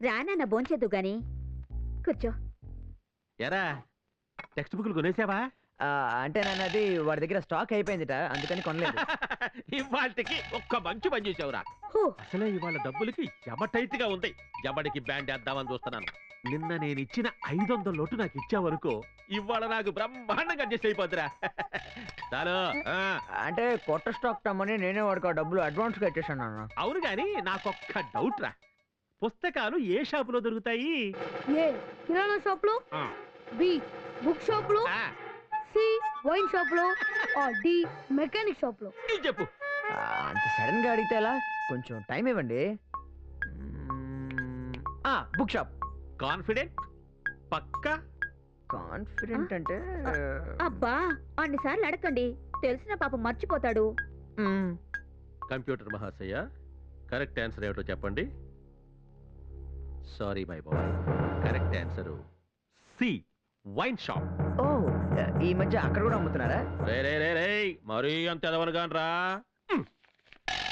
రానన్న భోంచేద్దు గాని. కూర్చో. ఎరా టెక్స్ట్ బుక్లు కొనేసావా? ఆ, అంటే నాన్న అది వాడి దగ్గర స్టాక్ అయిపోయిందిట అందుకని కొనలేదు. ఇవాళకి ఒక్క మంచి పని చేసావురా. హూ, అసలే ఇవాళ డబ్బులకి జమ టైట్గా ఉంది. జబడికి బ్యాండ్ వేద్దామని చూస్తున్నాను. నిన్న నేను ఇచ్చిన ఐదు వందల నోటు నాకు ఇచ్చావనుకో ఇవాళ నాకు బ్రహ్మాండంగా అడ్జస్ట్ అయిపోద్దిరా. చాలు ఆ, అంటే కొత్త స్టాక్ తమ్మని నేనే వాడికి ఆ డబ్బులు అడ్వాన్స్గా ఇచ్చేసాను నాన్న. అవును గాని నాకొక్క డౌట్ రా పుస్తకాలు ఏ షాపులో దొరుకుతాయి? ఏ కిరాణా షాప్లో ఆ. బి బుక్ షాప్లో ఆ, సి వైన్ షాప్లో ఆర్ డి మెకానిక్ షాప్లో ఇది చెప్పు. ఆ, అంత సడన్గా అడిగితే ఎలా? కొంచెం టైం ఇవ్వండి. Book shop. కాన్ఫిడెంట్? పక్కా? కాన్ఫిడెంట్ అంటే అబ్బా అన్నిసార్లు అడగండి తెలిసిన పాప మర్చిపోతాడు. కంప్యూటర్ మహాశయ కరెక్ట్ ఆన్సర్ ఏమిటో చెప్పండి. Sorry my boy. Correct answer C wine shop. ఓ ఈ మధ్య అక్కడ కూడా అమ్ముతున్నారా? రే రే రే రే మరీ అంత ఎదవనుగానరా.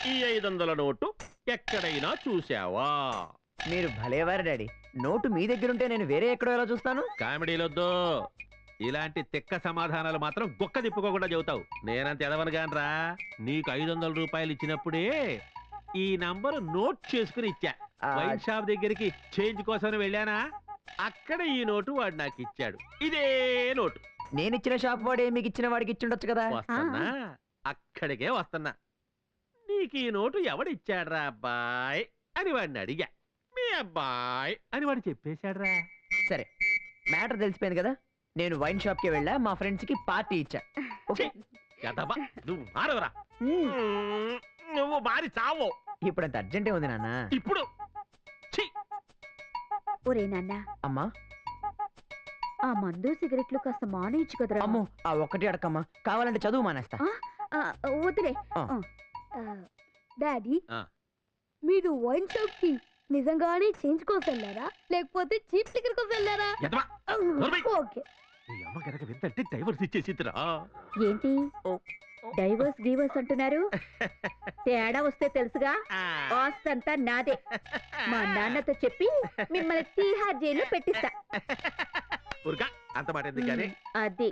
ఈ ఐదు వందల నోటు ఎక్కడైనా చూసావా మీరు భలేవారు డాడీ. నోటు మీ దగ్గర ఉంటే నేను వేరే ఎక్కడో ఎలా చూస్తాను? కామెడీలొద్దు. ఇలాంటి తిక్క సమాధానాలు మాత్రం గుక్క తిప్పుకోకుండా చెబుతావు. నేనంత ఎదవనుగానరా. నీకు ఐదు వందల రూపాయలు ఇచ్చినప్పుడే ఈ నంబరు నోట్ చేసుకుని ఇచ్చా. వైన్ షాప్ దగ్గరికి చేంజ్ కోసం వెళ్ళానా? అక్కడ ఈ నోటు వాడు నాకు ఇచ్చాడు. ఇదే నోటు. నేను ఇచ్చిన షాప్ వాడే మీకు ఇచ్చిన వాడికి ఇచ్చిండొచ్చు కదా? వస్తున్నా. అక్కడికే వస్తున్నా. నీకు ఈ నోటు ఎవడిచ్చాడ్రా అబ్బాయ్? అని వాడిని అడిగా. మీ అబ్బాయ్ అని వాడు చెప్పేశాడ్రా. సరే మ్యాటర్ తెలిసిపోయింది కదా? నేను వైన్ షాప్కి వెళ్ళా మా ఫ్రెండ్స్కి పార్టీ ఇచ్చా. ఓకే? కదబా నువ్వు మారవరా. నువ్వు మారి చావు. ఇప్పుడు అంత అర్జెంటే ఉంది నాన్న? ఇప్పుడు! ఒరే నాన్న. అమ్మా. ఆ మందు సిగరెట్లు కాస్త మానేయచ్చు కదరా. అమ్మో ఆ ఒక్కటి అడకమ్మా. కావాలంటే చదువు మానేస్తా. ఆ, వదిలే డాడీ ఆ. మీరు వైన్ షాప్కి నిజంగానే చేంజ్ కోసం వెళ్ళారా లేకపోతే చీప్ టికెట్ కోసం వెళ్ళారా ఎదవా! ఓకే. నీ అమ్మ గనక వింతంటే డైవర్స్ ఇచ్చేసిద్దిరా ఏంటి? డైవర్స్ గీవర్స్ అంటున్నారు. తేడా వస్తే తెలుసుగా. ఆస్తంతా నాదే. మా నాన్నతో చెప్పి మిమ్మల్ని తీహార్ జైలు పెట్టిస్తా. ఊరుకా అంత మాట ఎందుకు కానీ? అది.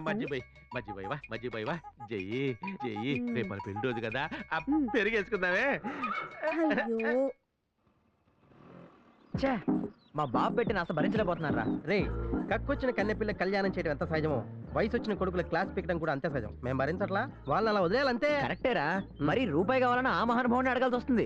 మజ్జిపోయి మజ్జిపోయివా మజ్జిపోయివా జయ్యి జయ్యి మ్. రేపు మన పెళ్ళి రోజు కదా. ఆ మ్. పెరిగేసుకుందామే. అయ్యో. మా బాబు పెట్టిన అసలు భరించలేకపోతున్నారా రే కక్కొచ్చిన కన్నెపిల్ల కళ్యాణం చేయడం ఎంత సహజమో? వయసు వచ్చిన కొడుకుల క్లాస్ పీకడం కూడా అంతే సహజం. మేము భరించట్లా? వాళ్ళని అలా వదిలేయాలంతే? కరెక్టేరా. మరి రూపాయి కావాలన్నా ఆ మహానుభావుని అడగాల్సి వస్తుంది.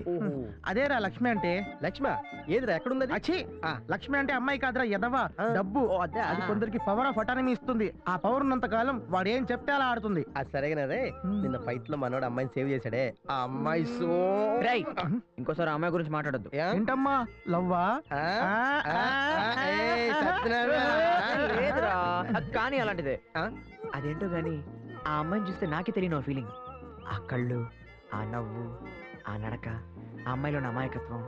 అదేరా లక్ష్మి అంటే? లక్ష్మ ఏదిరా ఎక్కడుంది అచ్చి ఆ. లక్ష్మి అంటే అమ్మాయి కాదురా ఎదవా ఆ. డబ్బు. ఓ, అదే, అది ఆ. కొందరికి పవర్ ఆఫ్ అటానమీ ఇస్తుంది. ఆ పవర్ ఉన్నంత కాలం వాడు ఏం చెప్తే అలా ఆడుతుంది. అది సరేగానే నిన్న ఫైట్లో మనోడు అమ్మాయిని సేవ్ చేశాడే. ఆ అమ్మాయి సో రేయ్, ఇంకోసారి ఆ అమ్మాయి గురించి మాట్లాడొద్దు? ఏంటమ్మా లవ్వా? ఆ, ఆ, ఏయ్, సత్యనారాయణ. లేదురా. కానీ అలాంటిదే. ఆ? అదేంటో గాని ఆ అమ్మాయిని చూస్తే నాకే తెలియని ఓ ఫీలింగ్ ఆ కళ్ళు ఆ నవ్వు ఆ నడక ఆ అమ్మాయిలో అమాయకత్వం.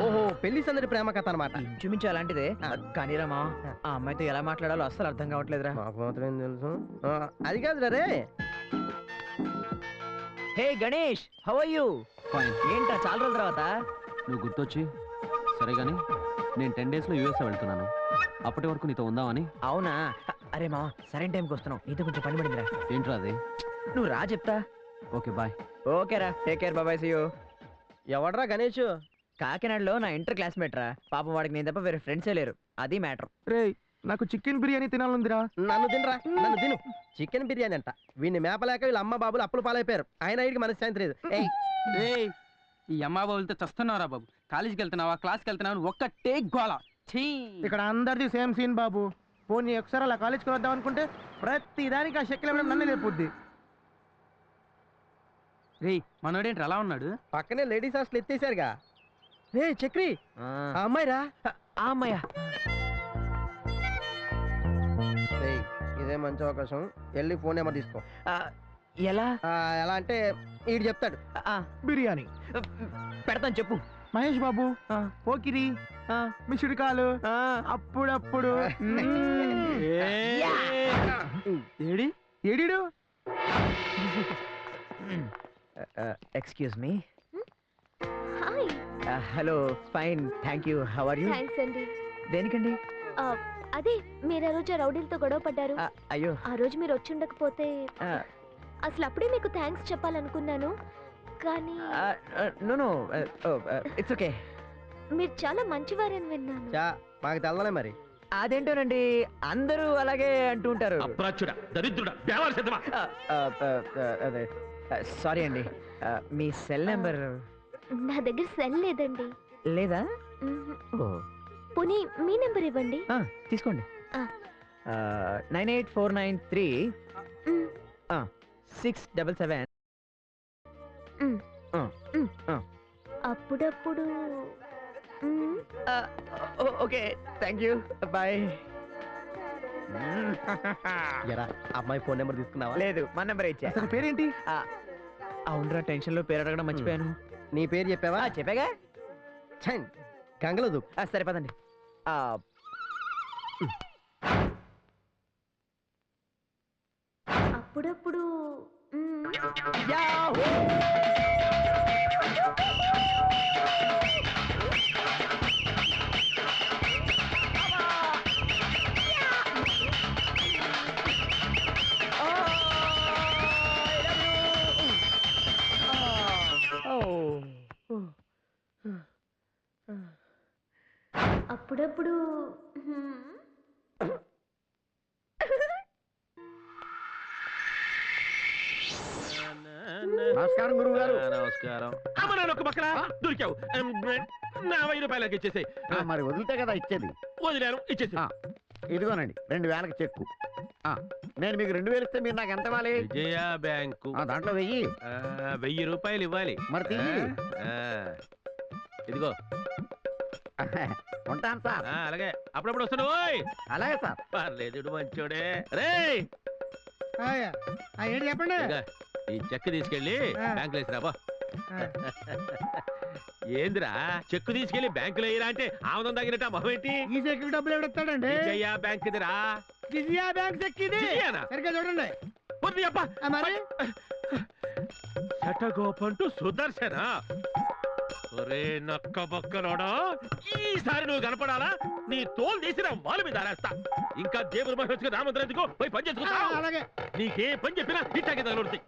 ఓహో పెళ్ళి సందడి ప్రేమ కథ అనమాట ఇంచుమించు అలాంటిదే. ఆ. కానీ రామా ఆ. అమ్మాయితో ఎలా మాట్లాడాలో అస్సలు అర్థం కావట్లేదురా. మాకు మాత్రం ఏం తెలుసు? ఆ, అది కాదురా రే. Hey Ganesh how are you ఏంటా చాలా రోజుల తర్వాత? నువ్వు గుర్తొచ్చి. సరే గాని నేను టెన్ డేస్లో యూఎస్ఏ వెళ్తున్నాను. అప్పటి వరకు నీతో ఉందామని. అవునా? అరే మా సరైన టైంకి వస్తున్నావు. నీతో కొంచెం పని పడిందిరా. ఏంట్రా అది? నువ్వు రా చెప్తా. Okay bye. ఓకేరా టేక్ కేర్ బాబాయ్ సీ యూ. ఎవడ్రా గణేష్? కాకినాడలో నా ఇంటర్ క్లాస్మేట్ రా. పాపం వాడికి నేను తప్ప వేరే ఫ్రెండ్సే లేరు. అది మ్యాటర్. రేయ్ నాకు చికెన్ బిర్యానీ తినాలందిరా నన్ను తినరా? నన్ను తిను. చికెన్ బిర్యానీ అంట. వీడిని మేపలేక వీళ్ళ అమ్మ బాబులు అప్పులు పాలైపోయారు. ఆయన వీడికి మనశ్శాంతి లేదు. ఏయ్ ఏయ్. ఈ అమ్మా బాబులతో చస్తున్నారా బాబు. కాలేజీకి వెళ్తున్నావా? క్లాస్కి వెళ్తున్నావా? ఒక్క టేక్ గోల. ఛీ. ఇక్కడ అందరిది సేమ్ సీన్ బాబు. పోనీ ఒకసారి అలా కాలేజ్కి వద్దాం అనుకుంటే ప్రతి దానికి ఆ శక్తి లేవడం నన్ను లేపుద్ది. రేయ్ మనోడేంటి అలా ఉన్నాడు? పక్కనే లేడీస్ హాస్టల్ ఎత్తేసారుగా. ఏ చక్రి. ఆ. అమ్మాయిరా ఆ అమ్మాయ? ఇదే మంచి అవకాశం. వెళ్ళి ఫోన్ నెంబర్ తీసుకో. ఎలా? ఆ, ఎలా అంటే వీడు చెప్తాడు. ఆ, బిర్యానీ. పెడతాను చెప్పు. మహేష్ బాబు ఆ, పోకిరి ఆ, మిషుడి కాలు ఆ. అప్పుడప్పుడు. మ్మ్. ఏడి? ఎడిడు excuse me hi hello fine thank you how are you thanks అండి దేనికండి? ఆ, అదే మీరు ఆ రోజు ఆ రౌడీలతో గొడవ పడ్డారు. ఆ, అయ్యో. ఆ రోజు మీరు వచ్చి ఉండకపోతే ఆ, అసలు అప్పుడే మీకు థ్యాంక్స్ చెప్పాలనుకున్నాను. కానీ నో నో ఇట్స్ ఓకే మీరు చాలా మంచివారని విన్నాను. చా మాకు తెల్లనే మరి. అదేంటోనండి? అందరూ అలాగే అంటూ ఉంటారు. అప్రాచుడా దరిద్రుడా బేవారు సిద్ధమా? అదే. సారీ అండి. మీ సెల్ నెంబర్ నా దగ్గర సెల్ లేదండి. లేదా? పోనీ మీ నెంబర్ ఇవ్వండి. ఆ, తీసుకోండి. ఆ. Nine eight four nine three. Six double seven. అప్పుడప్పుడు. ఓకే. Thank you. బాయ్. ఎరా అమ్మాయి ఫోన్ నెంబర్ తీసుకున్నావా? లేదు మా నెంబర్ ఇచ్చా. పేరేంటి? అవునరా టెన్షన్లో పేరు అడగడం మర్చిపోయాను. నీ పేరు చెప్పావా? ఆ, చెప్పాగా? ఛన్, గంగలో దూకు. ఆ, సరే పదండి. ఆ, అప్పుడప్పుడు! అప్పుడప్పుడు నమస్కారం గురువు గారు నమస్కారం. అమ్మ నేను ఒక పక్కన దొరికావు నా వెయ్యి రూపాయలకి ఇచ్చేసి మరి వదిలితే కదా ఇచ్చేది. వదిలేను ఇచ్చేసి. ఇదిగోనండి రెండు వేలకు చెక్కు. ఆ, నేను మీకు రెండు వేలు ఇస్తే మీరు నాకు ఎంత ఇవ్వాలి? విజయ బ్యాంకు. ఆ, దాంట్లో వెయ్యి. ఆ, వెయ్యి రూపాయలు ఇవ్వాలి. మరి. ఇదిగో. ఉంటాను సార్. ఆ, అలాగే. అప్పుడప్పుడు వస్తాను. ఓయ్! అలాగే సార్. పర్లేదు మంచోడే. రే ఏంటి చెప్పండి? ఈ చెక్ తీసుకెళ్ళి. బ్యాంకులో వేసిరా బా ఆ. ఏందిరా చెక్కు తీసుకెళ్ళి బ్యాంకులో వేయరా అంటే ఆమదం తగినట్టు మొహం ఏంటి? ఈ చెక్కి డబ్బులు ఎవడెత్తాడండి విజయ బ్యాంక్ ఇదిరా. విజయ బ్యాంక్ చెక్ ఇది. విజయనా? సరిగ్గా చూడండి. పొద్దు అప్ప ఆ, మరి? శటగోపంటూ సుదర్శన? ఒరే నక్క బక్కలోడా ఈసారి నువ్వు కనపడాలా? నీ తోలు తీసిన మాలు మీద ఆరేస్తా. ఇంకా దేవుడు మహర్షికి రామంత్రం ఎందుకు? పోయి పని ఆ, చేసుకుంటా అలాగే. నీకే పని చెప్పినా ఇట్టాకి తగలుడుతాయి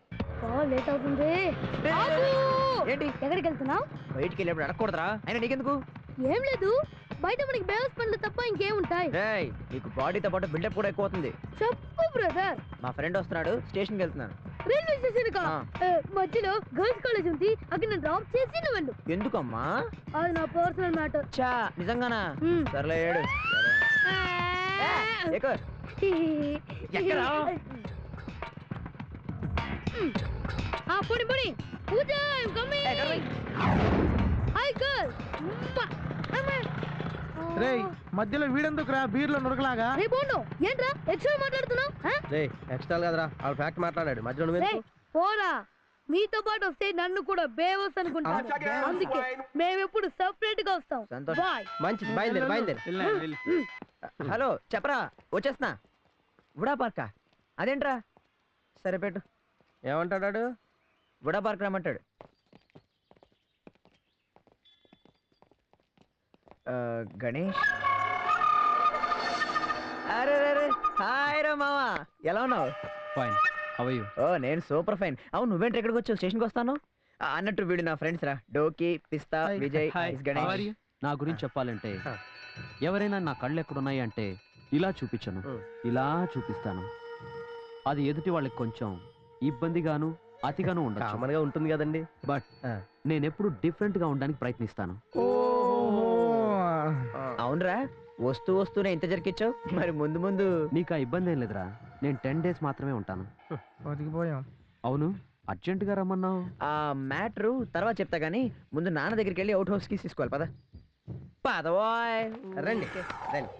లేట్ అవుతుంది! ఏంటి ఎక్కడికి వెళ్తున్నావు బయటికి వెళ్ళినప్పుడు అడగకూడదురా అయినా నీకెందుకు ఏం లేదు బయట మనకి బేవస్ పనులు తప్ప ఇంకేముంటాయి రేయ్ నీకు బాడీతో పాటు బిల్డప్ కూడా ఎక్కువ అవుతుంది చెప్పు బ్రదర్ మా ఫ్రెండ్ వస్తున్నాడు స్టేషన్కి వెళ్తున్నాను రైల్వే స్టేషన్ కా మధ్యలో గర్ల్స్ కాలేజ్ ఉంది అక్కడ నేను డ్రాప్ చేసి నువ్వు ఎందుకమ్మా అది నా పర్సనల్ మ్యాటర్ చా నిజంగానా సర్లే ఏడు ఏ, ఎక్కు. ఎక్కడా? పొడి పొడి ఏ, ఎక్కడ హాయ్ గర్ల్ రేయ్ మధ్యలో వీడెందుకురా బీర్లో నురకలాగా రే? బోండు ఏంట్రా ఎక్స్ట్రా మాట్లాడుతున్నావు? రే ఎక్స్ట్రా కదరా వాళ్ళ ఫ్యాక్ట్ మాట్లాడాడు మధ్యలో నువ్వు పోరా. మీతో పాటు వస్తే నన్ను కూడా బేవస్ అనుకుంటాను అందుకే మేమెప్పుడు సెపరేట్గా వస్తాం. మంచిది. బయలుదేరి బయలుదేరి. వెళ్ళినా, వెళ్ళి. హలో చెప్పరా? వచ్చేస్తున్నా. బుడా పార్కా. అదేంట్రా? సరే పెట్టు. ఏమంటాడాడు? బుడా పార్క్ రమ్మంటాడు. గణేష్? అరే రే రే హాయ్ రా మావా ఎలా ఉన్నావు? ఫైన్ అవయ్యు ఓ నేను సూపర్ ఫైన్. అవును నువ్వేంటి ఎక్కడికి వచ్చావు? స్టేషన్కి వస్తాను? అన్నట్టు వీడు నా ఫ్రెండ్స్ రా. డోకి పిస్తా. విజయ్ గణేష్. నా గురించి చెప్పాలంటే. ఎవరైనా నా కళ్ళు ఎక్కడున్నాయి అంటే ఇలా చూపించను. ఇలా చూపిస్తాను. అది ఎదుటి వాళ్ళకి కొంచెం ఇబ్బందిగాను అతిగాను ఉండొచ్చు. కామన్గా ఉంటుంది కదండి. బట్ ఆ. నేను ఎప్పుడు డిఫరెంట్గా ఉండడానికి ప్రయత్నిస్తాను అవునరా వస్తూ వస్తూనే ఇంత జరికిచ్చావు. మరి ముందు ముందు. నీకు ఆ ఇబ్బంది ఏం లేదురా నేను టెన్ డేస్ మాత్రమే ఉంటాను. బతికిపోయాం అవును అర్జెంటుగా రమ్మన్నావు. ఆ మ్యాటరు తర్వాత చెప్తా గానీ ముందు నాన్న దగ్గరికి వెళ్ళి అవుట్ హౌస్కి తీసుకోవాలి పద పదవాయ్ రండి. రండి.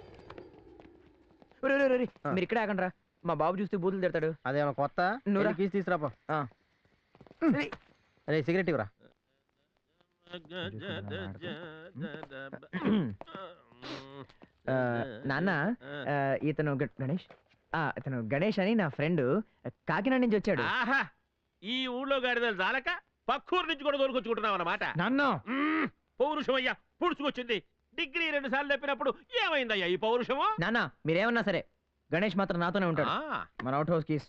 మీరు ఇక్కడే ఆగండి రా మా బాబు చూస్తే బూతులు తిడతాడు. అదేమో కొత్త? నువ్వురా. వెళ్ళి కీస్ తీసుకురాపో. ఆ. అరే సిగరెట్ ఇవ్వరా? ఆ, నాన్న ఆ, ఇతను గ- గణేష్. ఆ, ఇతను గణేష్ అని నా ఫ్రెండ్ కాకినాడ నుంచి వచ్చాడు. ఆహా ఈ ఊళ్ళో గాడిదలు చాలక పక్కూరు నుంచి కూడా దొరికొచ్చుకుంటున్నావు అన్నమాట. నన్ను? పౌరుషం అయ్యా పుడుచుకొచ్చింది. డిగ్రీ రెండు సార్లు చెప్పినప్పుడు ఏమైందయ్యా ఈ పౌరుషము? నాన్న మీరేమన్నా సరే గణేష్ మాత్రం నాతోనే ఉంటాడు. ఆ, మన అవుట్ హౌస్ కీస్.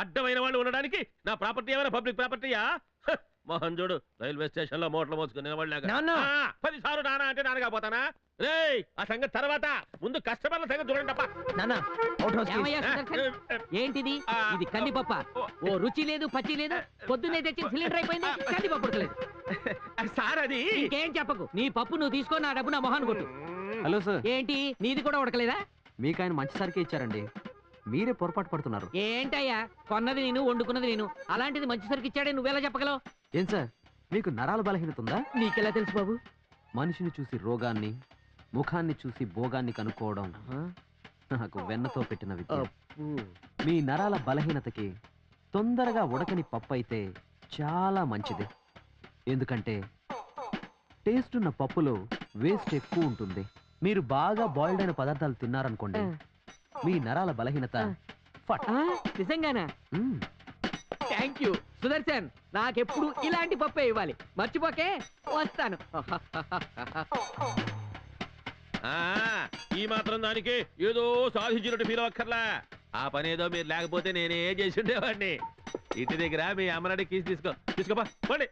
అడ్డమైన వాళ్ళు ఉండడానికి నా ప్రాపర్టీ ఏమైనా పబ్లిక్ ప్రాపర్టీయా? మోహన్ చూడు. రైల్వే స్టేషన్లో మోటార్లు మోసుకుని నిలబడలేక నాన్న! ఆ, పది సార్లు నానా అంటే నాన్నగా పోతానా? రేయ్ ఆ సంగతి తర్వాత. ముందు కస్టమర్ల సంగతి చూడండి? ఏంటిది? ఇది కందిపప్ప. ఓ రుచి లేదు పచ్చి లేదు. పొద్దున్నే తెచ్చిన సిలిండర్ అయిపోయింది. కందిపప్పు ఉడకలేదు. సార్ అది. ఇంకేం చెప్పకు. నీ పప్పు నువ్వు తీసుకో నా డబ్బు నా మొహాన్ కొట్టు. Hello sir. ఏంటి? నీది కూడా ఉడకలేదా? మీకు ఆయన మంచి సరికే ఇచ్చారండి. మీరే పొరపాటు పడుతున్నారు. ఏంటయ్యా? కొన్నది నేను వండుకున్నది నేను. అలాంటిది మంచి సరికి ఇచ్చాడే నువ్వెలా చెప్పగలవు? ఏం సార్? మీకు నరాల బలహీనత ఉందా? నీకెలా తెలుసు బాబు? మనిషిని చూసి రోగాన్ని ముఖాన్ని చూసి భోగాన్ని కనుక్కోవడం నాకు వెన్నతో పెట్టిన విద్య. మీ నరాల బలహీనతకి తొందరగా ఉడకని పప్పు అయితే చాలా మంచిది. ఎందుకంటే టేస్ట్ ఉన్న పప్పులో వేస్ట్ ఎక్కువ ఉంటుంది. మీరు బాగా బాయిల్డ్ అయిన పదార్థాలు తిన్నారనుకోండి మీ నరాల బలహీనత. నిజంగానా. థ్యాంక్ యూ సుదర్శన్ నాకెప్పుడు ఇలాంటి పప్పే ఇవ్వాలి. మర్చిపోకే వస్తాను. ఆ, ఈ మాత్రం దానికి ఏదో సాధించినట్టు ఫీల్ అక్కర్లా ఆ పని ఏదో మీరు లేకపోతే నేనే చేసి ఉండేవాడిని. ఇంటి దగ్గర మీ అమ్మనాడి కీసి తీసుకో. తీసుకోపా పోండి.